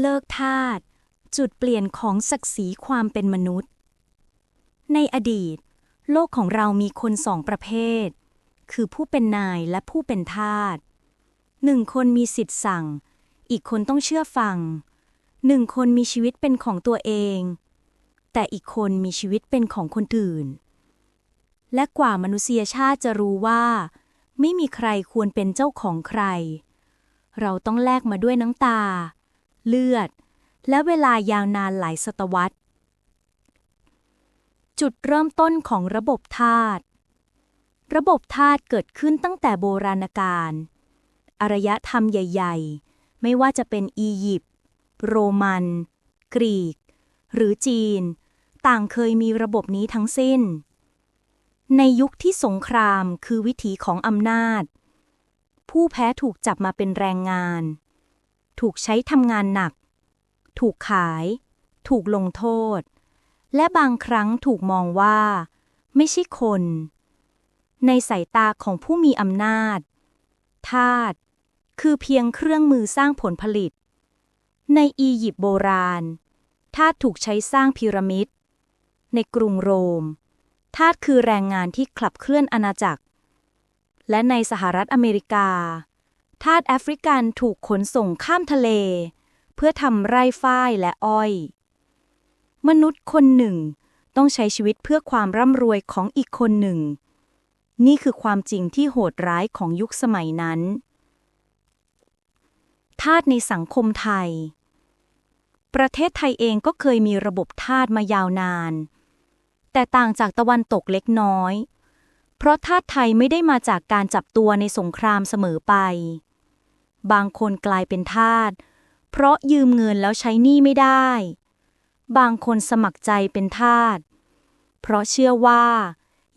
เลิกทาสจุดเปลี่ยนของศักดิ์ศรีความเป็นมนุษย์ ในอดีต โลกของเรามีคนสองประเภท คือผู้เป็นนายและผู้เป็นทาสหนึ่งคนมีสิทธิ์สั่ง อีกคนต้องเชื่อฟังหนึ่งคนมีชีวิตเป็นของตัวเอง แต่อีกคนมีชีวิตเป็นของคนอื่น และกว่ามนุษยชาติจะรู้ว่า ไม่มีใครควรเป็นเจ้าของใคร เราต้องแลกมาด้วยน้ำตา เลือด และเวลายาวนานหลายศตวรรษ จุดเริ่มต้นของระบบทาสระบบทาสเกิดขึ้นตั้งแต่โบราณกาล อารยธรรมใหญ่ ๆ ไม่ว่าจะเป็นอียิปต์ โรมัน กรีก หรือจีน ต่างเคยมีระบบนี้ทั้งสิ้น ในยุคที่สงครามคือวิถีของอำนาจ ผู้แพ้ถูกจับมาเป็นแรงงาน ถูกใช้ทำงานหนัก ถูกขาย ถูกลงโทษ และบางครั้งถูกมองว่า ไม่ใช่คน ในสายตาของผู้มีอำนาจ ทาสคือเพียงเครื่องมือสร้างผลผลิต ในอียิปต์โบราณ ทาสถูกใช้สร้างพีระมิด ในกรุงโรม ทาสคือแรงงานที่ขับเคลื่อนอาณาจักร และในสหรัฐอเมริกา ทาสแอฟริกันถูกขนส่งข้ามทะเล เพื่อทำไร่ฝ้ายและอ้อย มนุษย์คนหนึ่ง ต้องใช้ชีวิตเพื่อความร่ำรวยของอีกคนหนึ่ง นี่คือความจริงที่โหดร้ายของยุคสมัยนั้น ทาสในสังคมไทย ประเทศไทยเองก็เคยมีระบบทาสมายาวนาน แต่ต่างจากตะวันตกเล็กน้อยเพราะทาสไทยไม่ได้มาจากการจับตัวในสงครามเสมอไป บางคนกลายเป็นทาส เพราะยืมเงินแล้วใช้หนี้ไม่ได้ บางคนสมัครใจเป็นทาส เพราะเชื่อว่า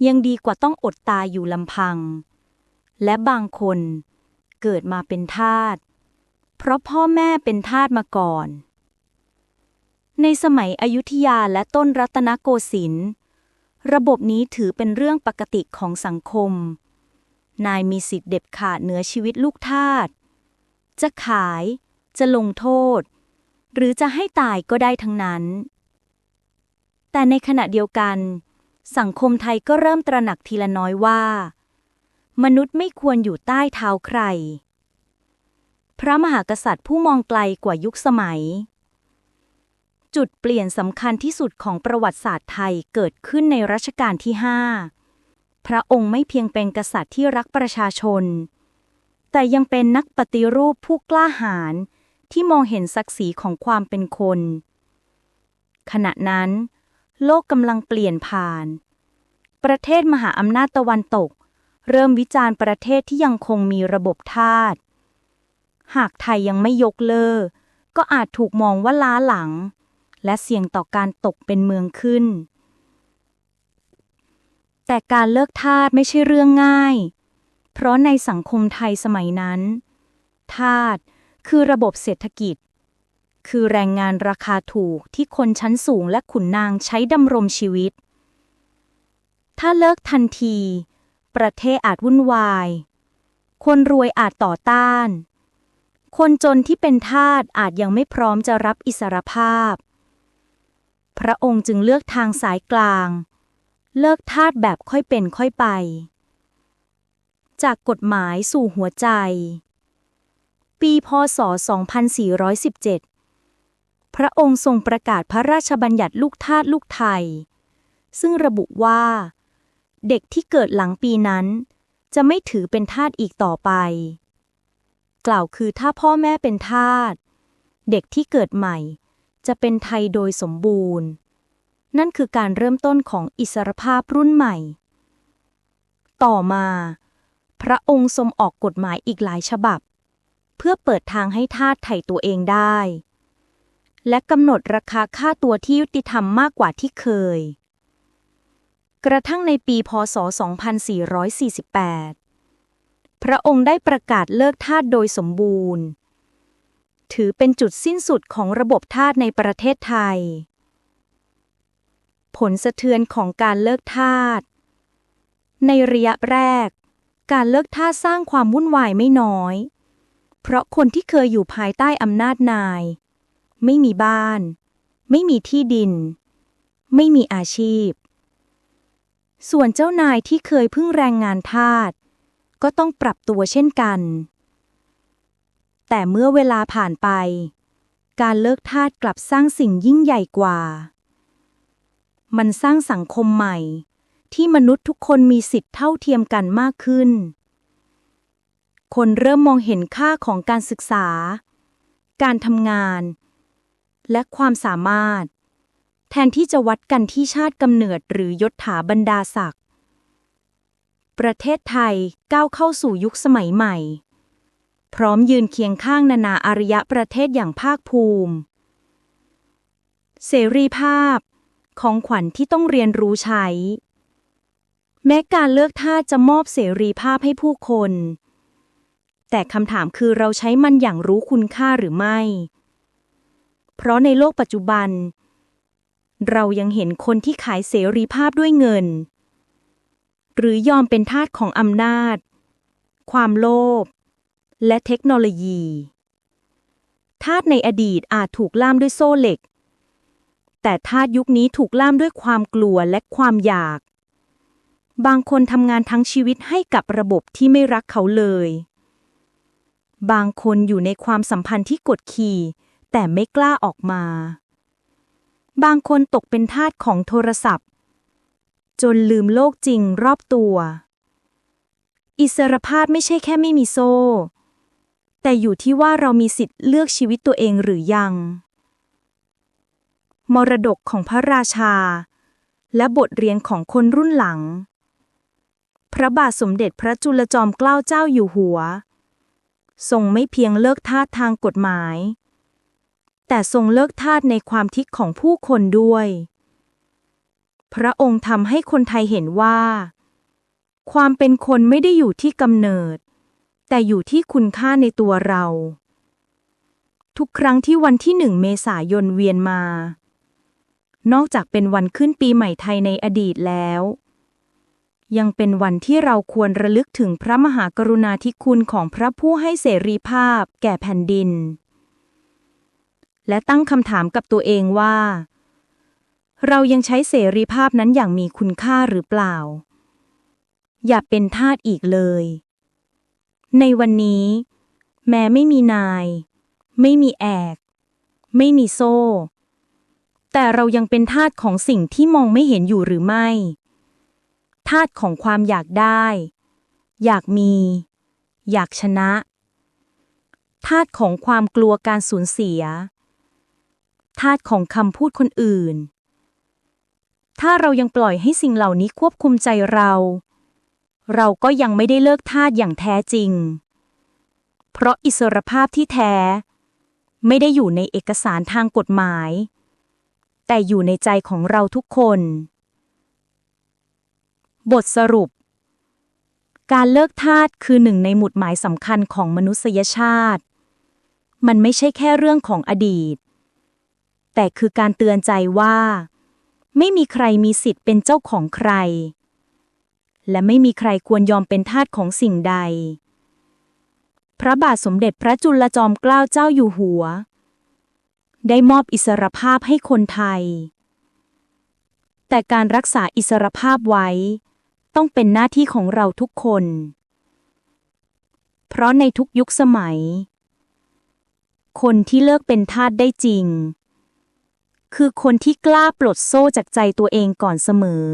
ยังดีกว่าต้องอดตายอยู่ลำพัง และบางคนเกิดมาเป็นทาส เพราะพ่อแม่เป็นทาสมาก่อน ในสมัยอยุธยาและต้นรัตนโกสินทร์ ระบบนี้ถือเป็นเรื่องปกติของสังคม นายมีสิทธิ์เด็ดขาดเหนือชีวิตลูกทาส จะขาย จะลงโทษ หรือจะให้ตายก็ได้ทั้งนั้น แต่ในขณะเดียวกัน สังคมไทยก็เริ่มตระหนักทีละน้อยว่า มนุษย์ไม่ควรอยู่ใต้เท้าใคร พระมหากษัตริย์ผู้มองไกลกว่ายุคสมัย จุดเปลี่ยนสำคัญที่สุดของประวัติศาสตร์ไทยเกิดขึ้นในรัชกาลที่5พระองค์ไม่เพียงเป็นกษัตริย์ที่รักประชาชน แต่ยังเป็นนักปฏิรูปผู้กล้าหาญที่มองเห็นศักดิ์ศรีของความเป็นคน ขณะนั้น โลกกำลังเปลี่ยนผ่าน ประเทศมหาอำนาจตะวันตก เริ่มวิจารณ์ประเทศที่ยังคงมีระบบทาสหากไทยยังไม่ยกเลิกก็อาจถูกมองว่าล้าหลัง และเสี่ยงต่อการตกเป็นเมืองขึ้น แต่การเลิกทาสไม่ใช่เรื่องง่าย เพราะในสังคมไทยสมัยนั้น ทาสคือระบบเศรษฐกิจ คือแรงงานราคาถูกที่คนชั้นสูงและขุนนางใช้ดำรงชีวิต ถ้าเลิกทันที ประเทศอาจวุ่นวาย คนรวยอาจต่อต้าน คนจนที่เป็นทาสอาจยังไม่พร้อมจะรับอิสรภาพ พระองค์จึงเลือกทางสายกลาง เลิกทาสแบบค่อยเป็นค่อยไป จากกฎหมายสู่หัวใจ ปีพศ 2417 พระองค์ทรงประกาศพระราชบัญญัติลูกทาสลูกไทย ซึ่งระบุว่า เด็กที่เกิดหลังปีนั้น จะไม่ถือเป็นทาสอีกต่อไป กล่าวคือถ้าพ่อแม่เป็นทาสเด็กที่เกิดใหม่ จะเป็นไทยโดยสมบูรณ์ นั่นคือการเริ่มต้นของอิสรภาพรุ่นใหม่ ต่อมา ระองค์ทรงออกกฎหมายอีกหลายฉบับ เพื่อเปิดทางให้ทาสไถ่ตัวเองได้ และกำหนดราคาค่าตัวที่ยุติธรรมมากกว่าที่เคย กระทั่งในปีพศ 2448 พระองค์ได้ประกาศเลิกทาสโดยสมบูรณ์ ถือเป็นจุดสิ้นสุดของระบบทาสในประเทศไทย ผลสะเทือนของการเลิกทาสในระยะแรก การเลิกท่าสร้างความวุ่นวายไม่น้อย เพราะคนที่เคยอยู่ภายใต้อำนาจนาย ไม่มีบ้าน ไม่มีที่ดิน ไม่มีอาชีพ ส่วนเจ้านายที่เคยพึ่งแรงงานทาสก็ต้องปรับตัวเช่นกัน แต่เมื่อเวลาผ่านไป การเลิกทาสกลับสร้างสิ่งยิ่งใหญ่กว่า มันสร้างสังคมใหม่ ที่มนุษย์ทุกคนมีสิทธิเท่าเทียมกันมากขึ้น คนเริ่มมองเห็นค่าของการศึกษา การทำงาน และความสามารถ แทนที่จะวัดกันที่ชาติกำเนิดหรือยศถาบรรดาศักดิ์ประเทศไทยก้าวเข้าสู่ยุคสมัยใหม่ พร้อมยืนเคียงข้างนานาอารยประเทศอย่างภาคภูมิ เสรีภาพ ของขวัญที่ต้องเรียนรู้ใช้ แม้การเลือกท่าจะมอบเสรีภาพให้ผู้คน แต่คำถามคือเราใช้มันอย่างรู้คุณค่าหรือไม่ เพราะในโลกปัจจุบัน เรายังเห็นคนที่ขายเสรีภาพด้วยเงิน หรือยอมเป็นทาสของอำนาจ ความโลภและเทคโนโลยีทาสในอดีตอาจถูกล่ามด้วยโซ่เหล็ก แต่ทาสยุคนี้ถูกล่ามด้วยความกลัวและความอยาก บางคนทำงานทั้งชีวิตให้กับระบบที่ไม่รักเขาเลย บางคนอยู่ในความสัมพันธ์ที่กดขี่แต่ไม่กล้าออกมา บางคนตกเป็นทาสของโทรศัพท์ จนลืมโลกจริงรอบตัว อิสรภาพไม่ใช่แค่ไม่มีโซ่ แต่อยู่ที่ว่าเรามีสิทธิ์เลือกชีวิตตัวเองหรือยัง มรดกของพระราชา และบทเรียนของคนรุ่นหลัง พระบาทสมเด็จพระจุลจอมเกล้าเจ้าอยู่หัว ทรงไม่เพียงเลิกทาสทางกฎหมาย แต่ทรงเลิกทาสในความคิดของผู้คนด้วย พระองค์ทำให้คนไทยเห็นว่า ความเป็นคนไม่ได้อยู่ที่กำเนิด แต่อยู่ที่คุณค่าในตัวเรา ทุกครั้งที่วันที่หนึ่งเมษายนเวียนมา นอกจากเป็นวันขึ้นปีใหม่ไทยในอดีตแล้ว ยังเป็นวันที่เราควรระลึกถึงพระมหากรุณาธิคุณของพระผู้ให้เสรีภาพ แก่แผ่นดิน และตั้งคำถามกับตัวเองว่า เรายังใช้เสรีภาพนั้นอย่างมีคุณค่าหรือเปล่า อย่าเป็นทาสอีกเลย ในวันนี้ แม้ไม่มีนาย ไม่มีแอก ไม่มีโซ่ แต่เรายังเป็นทาสของสิ่งที่มองไม่เห็นอยู่หรือไม่ ทาสของความอยากได้ อยากมี อยากชนะทาสของความกลัวการสูญเสียทาสของคำพูดคนอื่น ถ้าเรายังปล่อยให้สิ่งเหล่านี้ควบคุมใจเรา เราก็ยังไม่ได้เลิกทาสอย่างแท้จริง เพราะอิสรภาพที่แท้ ไม่ได้อยู่ในเอกสารทางกฎหมาย แต่อยู่ในใจของเราทุกคน บทสรุป การเลิกทาสคือหนึ่งในหมุดหมายสำคัญของมนุษยชาติ มันไม่ใช่แค่เรื่องของอดีต แต่คือการเตือนใจว่า ไม่มีใครมีสิทธิ์เป็นเจ้าของใคร และไม่มีใครควรยอมเป็นทาสของสิ่งใด พระบาทสมเด็จพระจุลจอมเกล้าเจ้าอยู่หัว ได้มอบอิสรภาพให้คนไทยแต่การรักษาอิสรภาพไว้ ต้องเป็นหน้าที่ของเราทุกคน เพราะในทุกยุคสมัย คนที่เลิกเป็นทาสได้จริง คือคนที่กล้าปลดโซ่จากใจตัวเองก่อนเสมอ